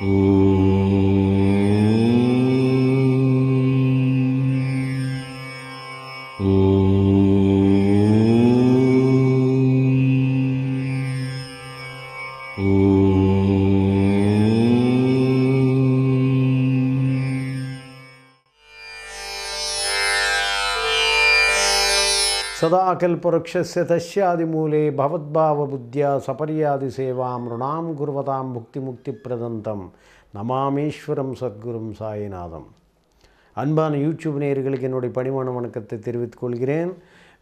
Ooh. சதாகல்பருஷஸ்ய தஸ்யாதிமூலே பவத்பாவ புத்தியா சபரியாதி சேவாம் ருணாம் குருவதாம் புக்தி முக்தி பிரதந்தம் நமாமீஸ்வரம் சத்குரும் சாயிநாதம் அன்பான யூடியூப் நேயர்களுக்கு என்னுடைய பணிமான வணக்கத்தை தெரிவித்துக் கொள்கிறேன்.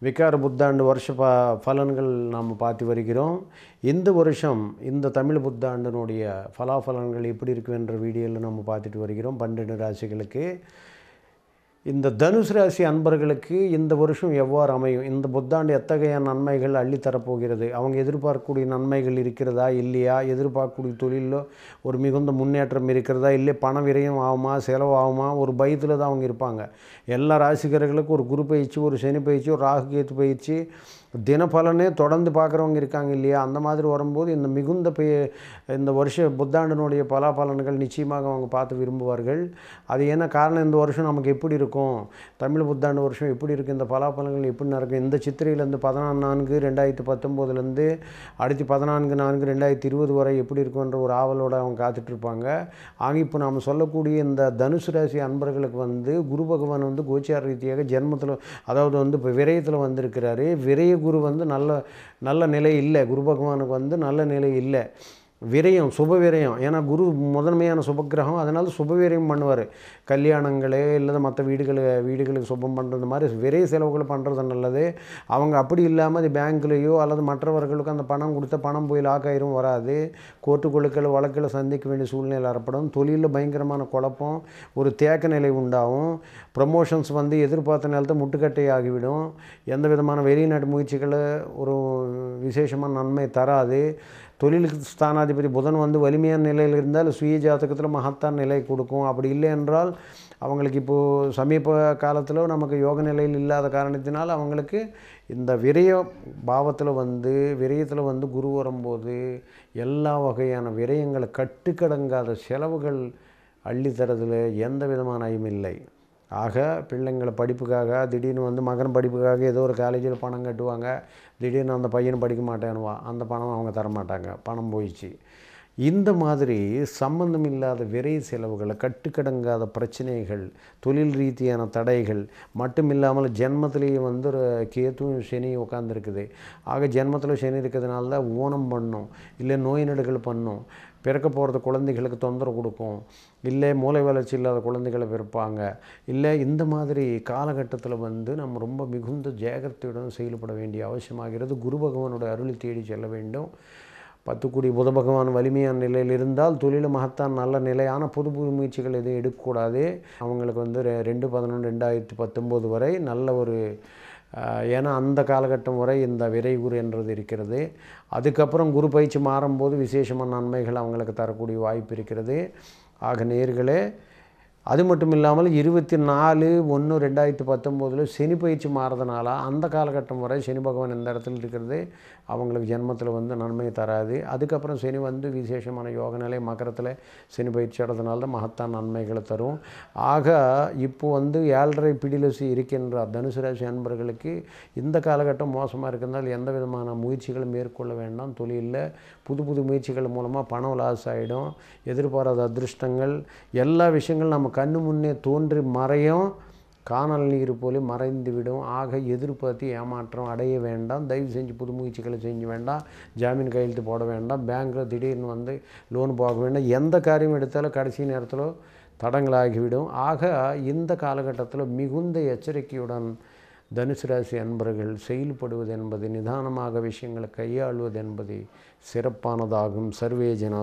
விகார புத்தாண்டு வருஷ ப பலன்கள் நாம் பார்த்து வருகிறோம். இந்த வருஷம் இந்த தமிழ் புத்தாண்டினுடைய பலாபலன்கள் எப்படி இருக்கும் என்ற வீடியோவில் நம்ம பார்த்துட்டு வருகிறோம். பன்னெண்டு ராசிகளுக்கு. இந்த தனுசு ராசி அன்பர்களுக்கு இந்த வருஷம் எவ்வாறு அமையும்? இந்த புத்தாண்டு எத்தகைய நன்மைகள் அள்ளித்தரப்போகிறது? அவங்க எதிர்பார்க்கக்கூடிய நன்மைகள் இருக்கிறதா இல்லையா? எதிர்பார்க்கக்கூடிய தொழிலில் ஒரு மிகுந்த முன்னேற்றம் இருக்கிறதா? இல்லை பண விரயம் ஆகுமா? செலவு ஆகுமா? ஒரு பயத்தில் தான் அவங்க இருப்பாங்க. எல்லா ராசிகர்களுக்கும் ஒரு குரு பயிற்சி ஒரு சனி பயிற்சி ஒரு ராகு கேத்து பயிற்சி தினபலனே தொடர்ந்து பார்க்குறவங்க இருக்காங்க இல்லையா? அந்த மாதிரி வரும்போது இந்த மிகுந்த பெய இந்த வருஷ புத்தாண்டினுடைய பலாபலன்கள் நிச்சயமாக அவங்க பார்த்து விரும்புவார்கள். அது என்ன காரணம்? இந்த வருஷம் நமக்கு எப்படி இருக்கும்? இருக்கும். தமிழ் புத்தாண்டு வருஷம் எப்படி இருக்குது இந்த பலாபலங்கள் எப்படி நடக்கும் இந்த சித்திரையிலேருந்து பதினான்கு நான்கு ரெண்டாயிரத்தி பத்தொம்போதுலேருந்து அடுத்து பதினான்கு நான்கு ரெண்டாயிரத்தி இருபது வரை எப்படி இருக்குன்ற ஒரு ஆவலோடு அவங்க காத்துட்ருப்பாங்க ஆக இப்போ நாம் சொல்லக்கூடிய இந்த தனுசு ராசி அன்பர்களுக்கு வந்து குரு பகவான் வந்து கோச்சார ரீதியாக ஜென்மத்தில் அதாவது வந்து இப்போ விரயத்தில் வந்திருக்கிறாரு. விரய குரு வந்து நல்ல நல்ல நிலை இல்லை. குரு பகவானுக்கு வந்து நல்ல நிலை இல்லை. விரயம் சுப விரயம். ஏன்னா குரு முதன்மையான சுபக்கிரகம் அதனால் சுப விரயம் பண்ணுவார். கல்யாணங்களே இல்லை மற்ற வீடுகளை வீடுகளுக்கு சுபம் பண்ணுறது மாதிரி விரைய செலவுகளை பண்ணுறது நல்லது. அவங்க அப்படி இல்லாமல் அது பேங்க்லேயோ அல்லது மற்றவர்களுக்கு அந்த பணம் கொடுத்த பணம் போய் லாக் ஆயிரும் வராது. கோர்ட்டு கொழுக்கள் வழக்கில் சந்திக்க வேண்டிய சூழ்நிலை ஏற்படும். தொழிலில் பயங்கரமான குழப்பம் ஒரு தேக்க நிலை உண்டாகும். ப்ரமோஷன்ஸ் வந்து எதிர்பார்த்த நேரத்தில் முட்டுக்கட்டை ஆகிவிடும். எந்த விதமான வெளிநாட்டு முயற்சிகளை ஒரு விசேஷமான நன்மை தராது. தொழிலுக்கு ஸ்தானாதிபதி புதன் வந்து வலிமையான நிலையில் இருந்தால் சுய ஜாதகத்தில் மகத்தான நிலை கொடுக்கும். அப்படி இல்லை என்றால் அவங்களுக்கு இப்போது சமீப காலத்தில் நமக்கு யோக நிலையில் இல்லாத காரணத்தினால் அவங்களுக்கு இந்த விரய பாவத்தில் வந்து விரயத்தில் வந்து குரு வரும்போது எல்லா வகையான விரயங்களை கட்டுக்கடங்காத செலவுகள் அள்ளித்தரதில் எந்த விதமான ஐயமில்லை ஆக பிள்ளைங்களை படிப்புக்காக திடீர்னு வந்து மகன் படிப்புக்காக ஏதோ ஒரு காலேஜில் பணம் கட்டுவாங்க. திடீர்னு அந்த பையன் படிக்க மாட்டேன்னுவா. அந்த பணம் அவங்க தரமாட்டாங்க. பணம் போயிடுச்சு. இந்த மாதிரி சம்பந்தம் இல்லாத விரை செலவுகளை கட்டுக்கடங்காத பிரச்சனைகள் தொழில் ரீதியான தடைகள் மட்டும் இல்லாமல் ஜென்மத்திலேயே வந்து ஒரு கேத்தும் சனி உட்காந்துருக்குது ஆக ஜென்மத்தில் சனி இருக்கிறதுனால தான் ஊனம் பண்ணும் இல்லை நோய் நடுகள் பண்ணும் பிறக்க போகிறது குழந்தைகளுக்கு தொந்தரவு கொடுக்கும் இல்லை மூளை வளர்ச்சி இல்லாத குழந்தைகளை பிறப்பாங்க. இல்லை இந்த மாதிரி காலகட்டத்தில் வந்து நம்ம ரொம்ப மிகுந்த ஜாகிரதையுடன் செயல்பட வேண்டிய அவசியமாகிறது குரு பகவானோட அருளை தேடி செல்ல வேண்டும். பத்து கோடி புத பகவான் வலிமையான நிலையில் இருந்தால் தொழில் மகத்தான் நல்ல நிலையான புது புது முயற்சிகள் எதுவும் எடுக்கக்கூடாது. அவங்களுக்கு வந்து ரெ- ரெண்டு பதினொன்று ரெண்டாயிரத்தி பத்தொம்போது வரை நல்ல ஒரு ஏன்னா அந்த காலகட்டம் வரை இந்த விரை குரு என்றது இருக்கிறது. அதுக்கப்புறம் குரு பயிற்சி மாறும்போது விசேஷமான நன்மைகள் அவங்களுக்கு தரக்கூடிய வாய்ப்பு இருக்கிறது. ஆக நேர்களே அது மட்டும் இல்லாமல் இருபத்தி நாலு ஒன்று ரெண்டாயிரத்தி பத்தொம்போதில் சனி பயிற்சி மாறதுனால அந்த காலகட்டம் வரை சனி பகவான் இந்த இடத்துல இருக்கிறது. அவங்களுக்கு ஜென்மத்தில் வந்து நன்மை தராது. அதுக்கப்புறம் சனி வந்து விசேஷமான யோக நிலை மக்கரத்தில் சனி பயிற்சி ஆடுறதுனால தான் மகத்தான் நன்மைகளை தரும். ஆக இப்போ வந்து ஏழரை பிடிலசி இருக்கின்ற தனுசு ராசி அன்பர்களுக்கு இந்த காலகட்டம் மோசமாக இருக்கிறதால் எந்த விதமான முயற்சிகளும் மேற்கொள்ள வேண்டாம். தொழிலில் புது புது முயற்சிகள் மூலமாக பணம் லாஸ் ஆகிடும் எதிர்பாராத அதிர்ஷ்டங்கள் எல்லா விஷயங்களும் நம்ம கண்ணு முன்னே தோன்றி மறையும் காணல் நீர் போல மறைந்து விடும். ஆக எதிர்பார்த்து ஏமாற்றம் அடைய வேண்டாம். தயவு செஞ்சு புது முயற்சிகளை செஞ்சு வேண்டாம். ஜாமீன் கையெழுத்து போட வேண்டாம். பேங்க்கில் திடீர்னு வந்து லோன் போக வேண்டாம். எந்த காரியம் எடுத்தாலும் கடைசி நேரத்தில் தடங்களாகிவிடும். ஆக இந்த காலகட்டத்தில் மிகுந்த எச்சரிக்கையுடன் தனுசு ராசி அன்பர்கள் செயல்படுவது என்பது நிதானமாக விஷயங்களை கையாளுவது என்பது சிறப்பானதாகும். சர்வே ஜனா